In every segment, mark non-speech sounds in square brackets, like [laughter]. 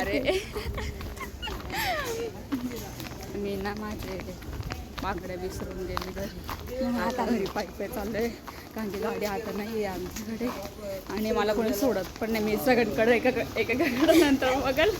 अरे. मी ना माझे पाकड्या विसरून गेली घरी. आता घरी पाय पाय चाललं आहे कारण की गाडी आता नाही आहे आमच्याकडे. आणि मला कोणी सोडत पण नाही. मी सगळ्यांकडे एका एका नंतर बघल.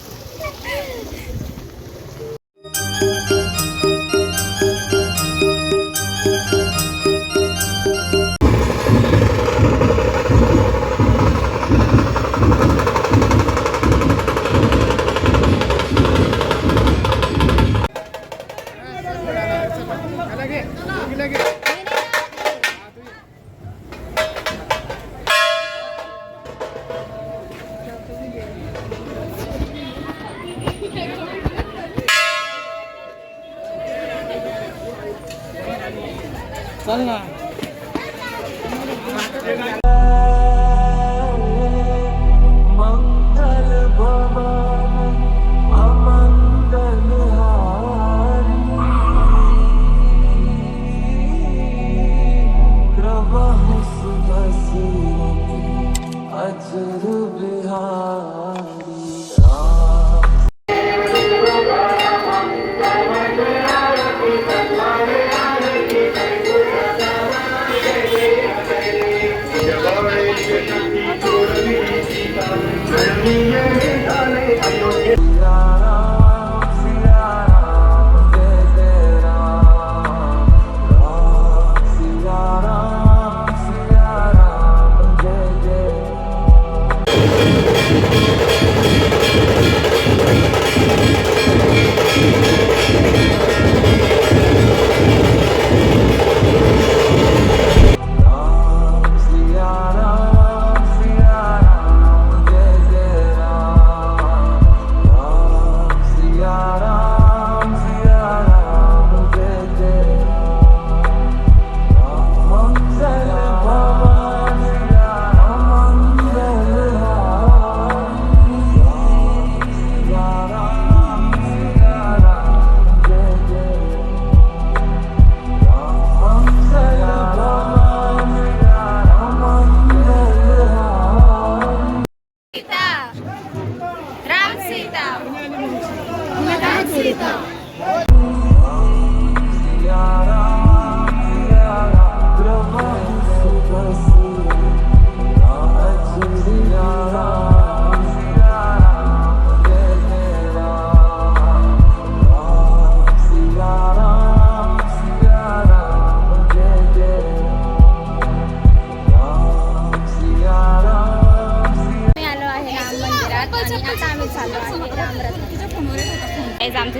Beli,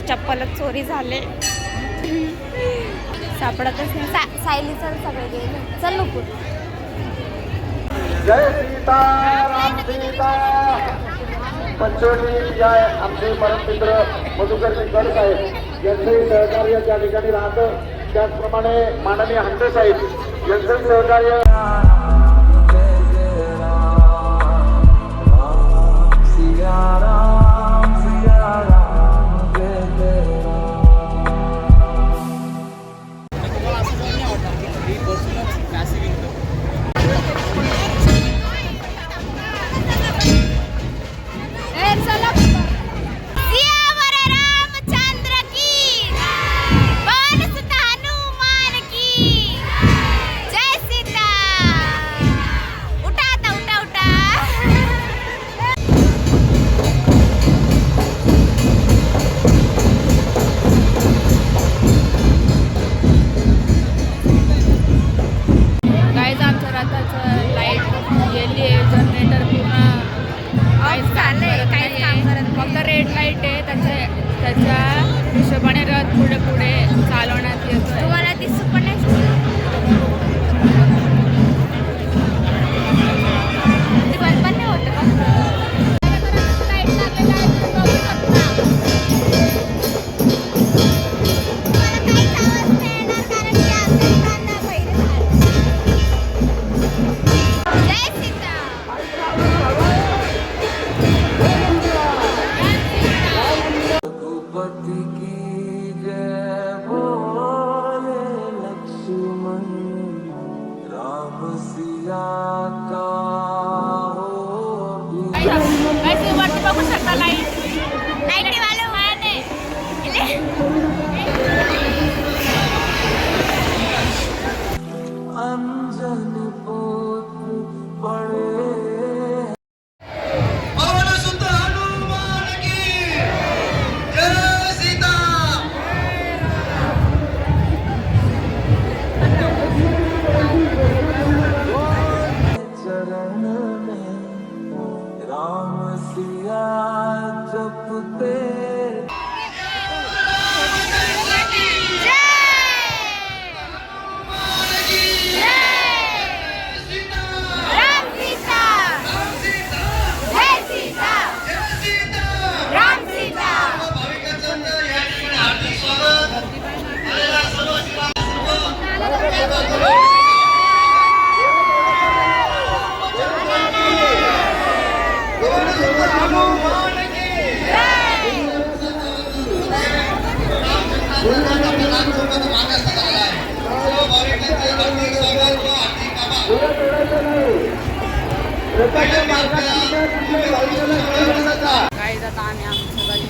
चप्पलच चोरी झाले. सापडतच नाही. सा सायली चल सगळे गेले. चल नको जय सीता राम सीता. पंचवटी जय आमचे परममित्र मधुकरजी गड साहेब. यांचे सहकार्य ज्या ठिकाणी राहतं त्याचप्रमाणे माननीय हंटे साहेब. यांचे सहकार्य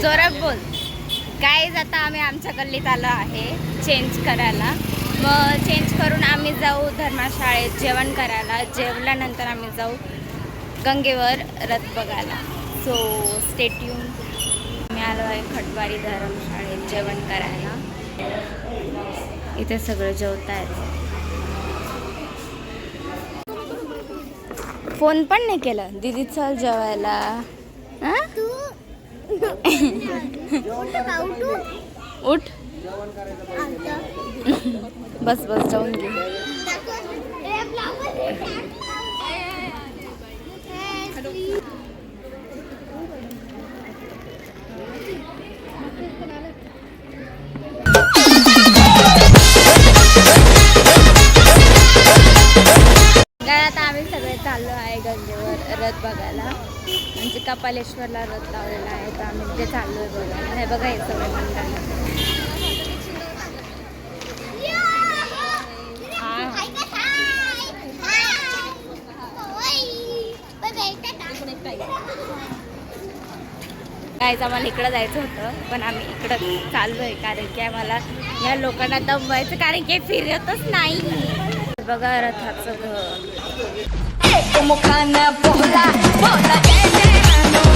जोरात बोल. काय आता आम्ही आमच्या गल्लीत आलो आहे चेंज करायला. मग चेंज करून आम्ही जाऊ धर्मशाळेत जेवण करायला. जेवल्यानंतर आम्ही जाऊ गंगेवर रथ बघायला. सो स्टेट्यून मी आलो आहे खटवारी धर्मशाळेत जेवण करायला. इथे सगळं जेवत येतं फोन पण नाही केलं. दिदी चल जेवायला. उठ बस बस जाऊन घे. काय आता आम्ही सगळे चाललो आहे गंगेवर रथ बघायला. म्हणजे कपालेश्वरला रथ लावलेला आहे. तर आम्ही ते चाललो आहे बघायला. हे बघा हे सगळे कायच आम्हाला इकडं जायचं होतं पण आम्ही इकडं चाललो आहे. कारण की आम्हाला या लोकांना दमवायचं कारण की फिरतच नाही. बघा रथाचं घर. como cana por la, por la que te amo.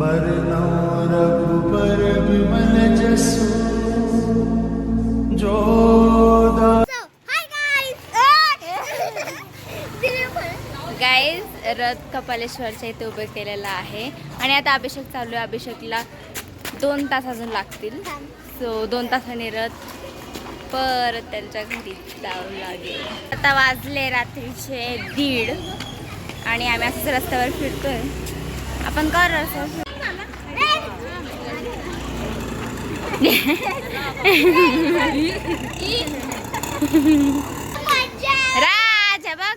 बरनौ Raghubar Vimal जसु जो गाईज रथ कपालेश्वरच्या इथे उभे केलेला आहे. आणि आता अभिषेक चालू आहे. अभिषेकला दोन तास अजून लागतील. सो दोन तासाने रथ परत त्यांच्या घरी जावं लागेल. आता वाजले रात्रीचे दीड. आणि आम्ही असंच रस्त्यावर फिरतोय. आपण कर रस्त्यावर राज बघ.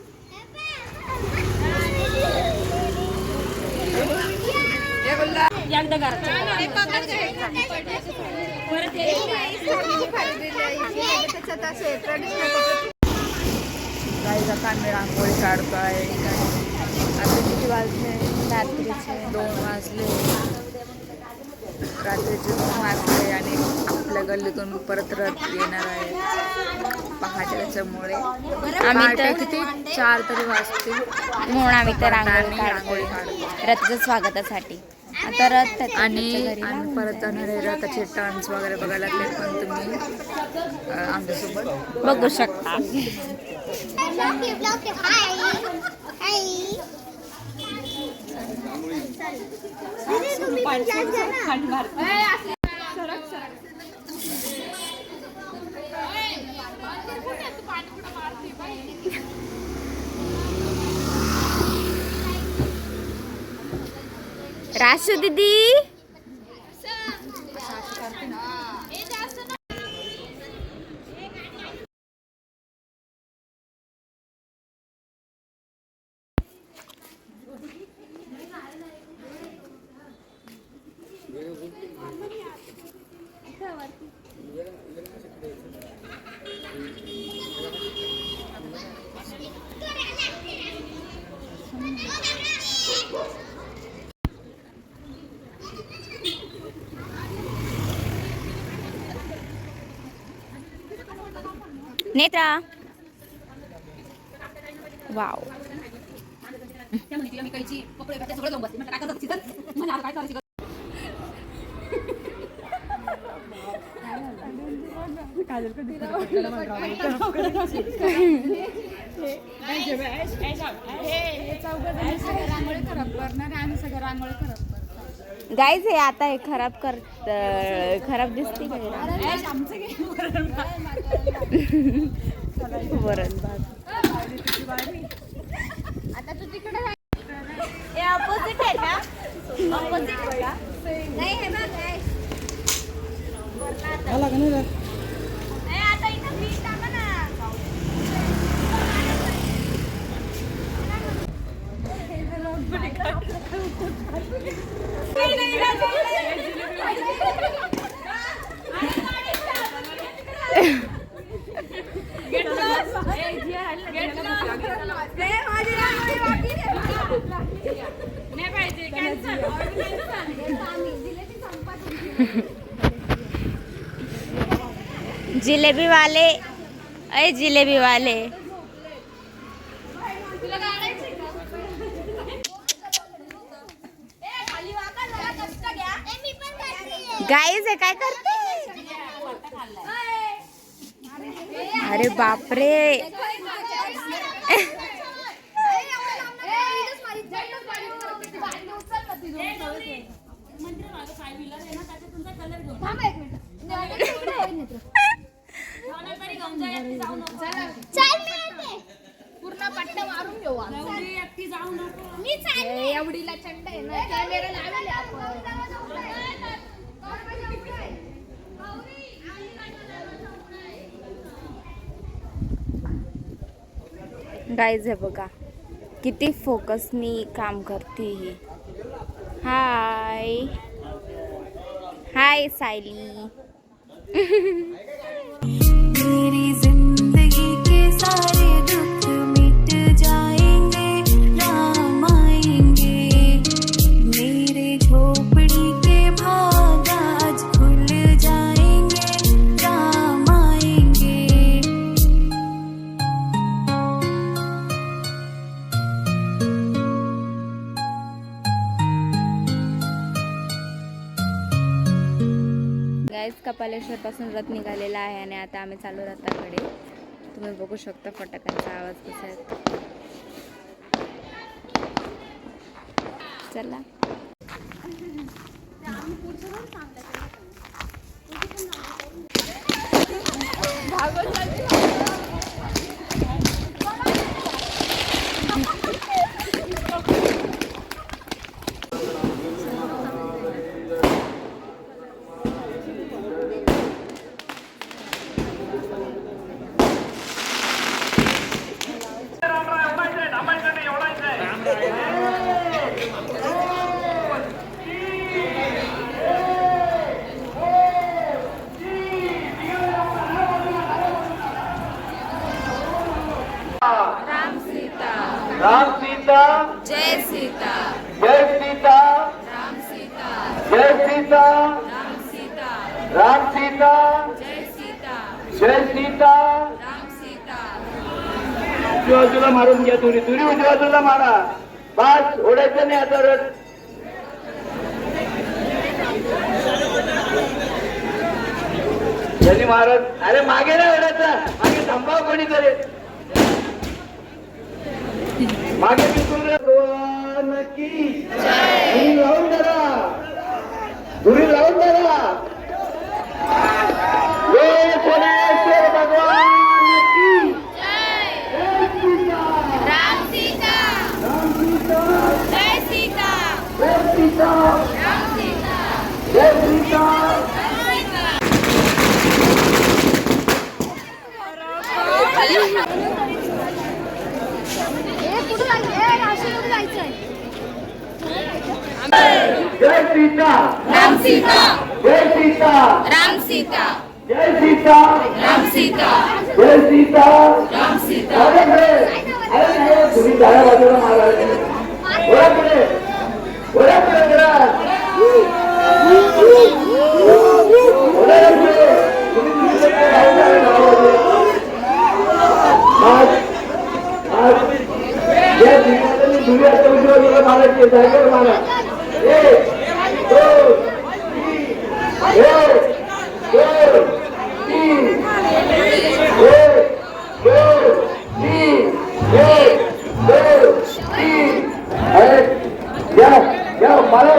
एकदा दिसत असे ट्रेडिशनल काही आता आम्ही रांगोळी काढतोय. आता किती वाजले? रात्रीचे दोन वाजले. रात्रीचे दोन वाजले आणि आपल्या गल्लीतून परत रथ येणार आहे. पहाटे त्याच्यामुळे आम्ही तर किती? चार तरी वाजतील. म्हणून आम्ही तर रांगोळी काढतो रथच्या स्वागतासाठी. आता रथ आणि परत जाणार आहे. रथाचे डान्स वगैरे बघायला ते पण तुम्ही आमच्यासोबत बघू शकता. राशू दीदी नेत्रा वाव रांगोळी खराब करणार आणि सगळं रांगोळी खराब करणार गाईज हे आता हे खराब कर खराब दिसते का? वरण भात [laughs] आता तू तिकडे हे ऑपोजिट आहे का ऑपोजिट आहे का नाही हे बघ हे. नाही, आता इथं पीठ टाका ना. जिलेबी वाले अय जिलेबी वाले। गाईज हे काय करते? अरे बापरे. [laughs] पूर्ण पट्ट्या मारून घेऊ मी एवढीला चंड आहे ना कॅमेरा लावले गाईज हे बघा. किती फोकसनी काम करते ही. हाय हाय सायली गाईज कपालेश्वरपासून रथ निघालेला आहे आणि आता आम्ही चालू रथाकडे. तुम्ही बघू शकता फटाक्यांचा आवाज कसा आहे. चला. भागवत बाजूला मारून घ्या तुरी. तुरी उजव्या बाजूला मारा. बास ओढायचं नाही आता रथ. त्यांनी महाराज अरे मागे नाही ओढायचा. मागे थांबाव कोणी तरी मागे नक्की लावून धरा. धुरी लावून धरा जय सोमेश्वर भगवान की राम सीता जय सीता जय सीता राम सीता जय सीता ए कुठं जायचं ए नाशिकमध्ये जायचंय जय सीता। राम सीता। जय सीता। राम सीता। जय सीता। राम सीता। जय सीता। राम सीता। अरे अरे तुम्ही डाव्या बाजूला महाराज ओळा पुढे ओळा पुढे जरा. रे पुढे तुम्ही. तुमच्या डाव्या बाजूला महाराज. आज आज. या ठिकाणी धुळे आता उजव्या बाजूला महाराजचे जागेवर महाराज एक दोन तीन एक दोन तीन एक दोन तीन एक दोन तीन अरे या या मला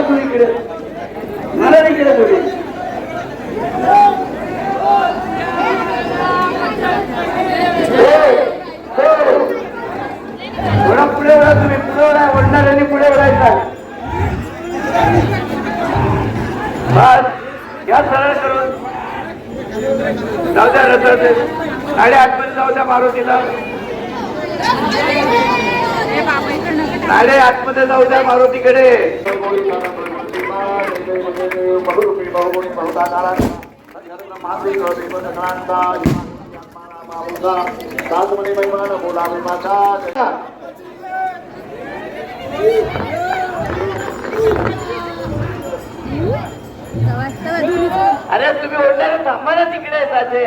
तू इकडे मला इकडे गाडी आतमध्ये जाऊ द्या मारुतीला. गाडी आतमध्ये जाऊ द्या मारुतीकडे. अरे तुम्ही ओढणार थांबा ना तिकडे साधे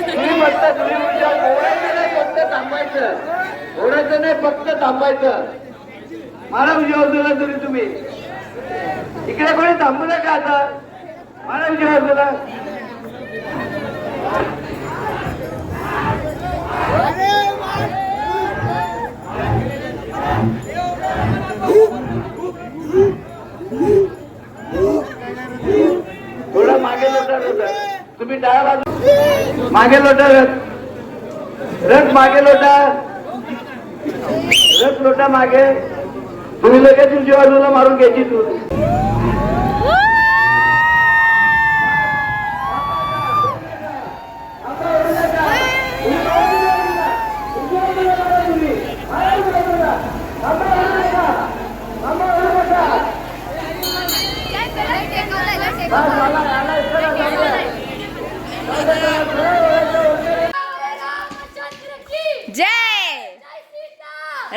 तुम्ही फक्त तुम्ही म्हणजे नाही फक्त थांबायचं. ओढायचं नाही फक्त थांबायचं. मला उजव्या बाजूला तरी तुम्ही. इकडे कोणी थांबू नका आता. मला उजव्या बाजूला थोडं तुम्ही डाव्या बाजू मागे लोटा रथ. रथ मागे लोटा. रथ लोटा मागे. तुम्ही लगेच तुमच्या बाजूला मारून घ्यायची तू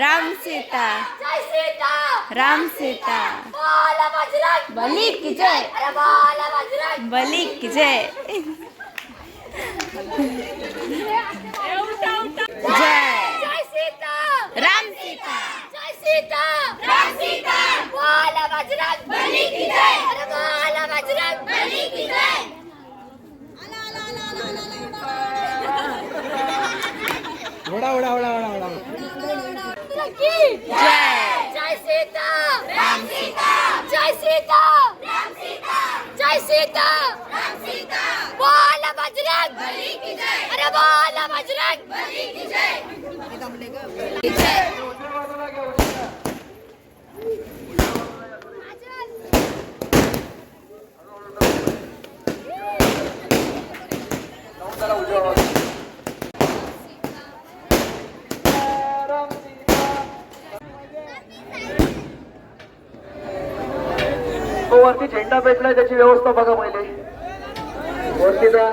राम सीता राम सीता बली की जय बली की जय जय राम सीता जय जय सीता राम सीता जय सीता राम सीता जय सीता राम सीता बोल बजरंग बली की जय अरे बोल बजरंग. बली की जय तो वरती झेंडा पेटलाय त्याची व्यवस्था बघा पहिले. वरती जा.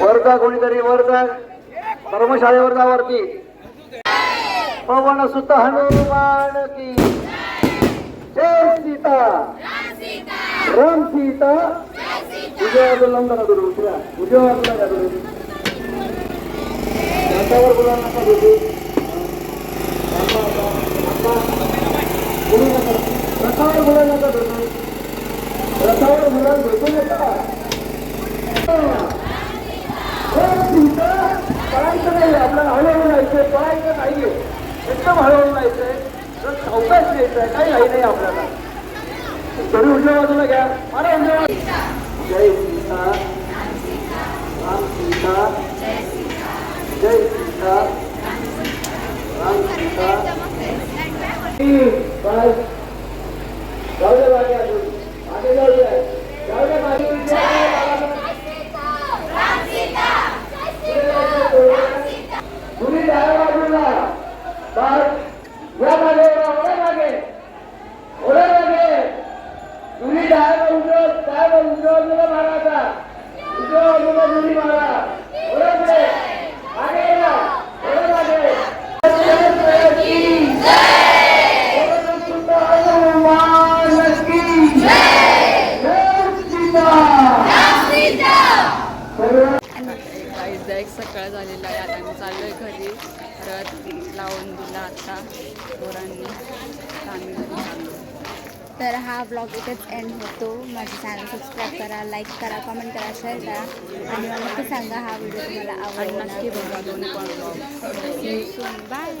वर जा कोणीतरी वर जा. धर्मशाळेवर जा वरती. पवन सुत हनुमान की जय सीता. राम सीता. उजव्या बाजूला नका करू उजव्या उजव्या बाजूला नका करू रथावर बोला नका भेटू रथावर बोला नका भेटू रथावर बोला भेटू नका राम सीता पळायचं नाही आपल्याला हळूहळू जायचंय पळायचं नाहीये हळूहळू जायचंय तर सावकाश घ्यायचंय काही घाई नाही आपल्याला. तरी उजव्या बाजूला घ्या. मला उजव्या जय सीता. राम सीता. जय सीता. राम सीता. बस. जाऊ दे मागे अजून मागे जाऊ दे जाऊ दे मागे तुम्ही डाव्या बाजूला बस या मागे ओढा मागे ओढा मागे तुम्ही डाव्या बाजूला मारा आता बाजूला तुम्ही मारा. या एक सकाळ झालेला आहे. आता आम्ही चाललोय घरी. रथ लावून दिला आता पोरांनी आता आम्ही घरी चाललो तर हा ब्लॉग इथेच एंड होतो. माझं चॅनल सबस्क्राईब करा लाईक करा कमेंट करा शेअर करा. आणि मला नक्की सांगा हा व्हिडिओ तुम्हाला आवडला. नक्की. बाय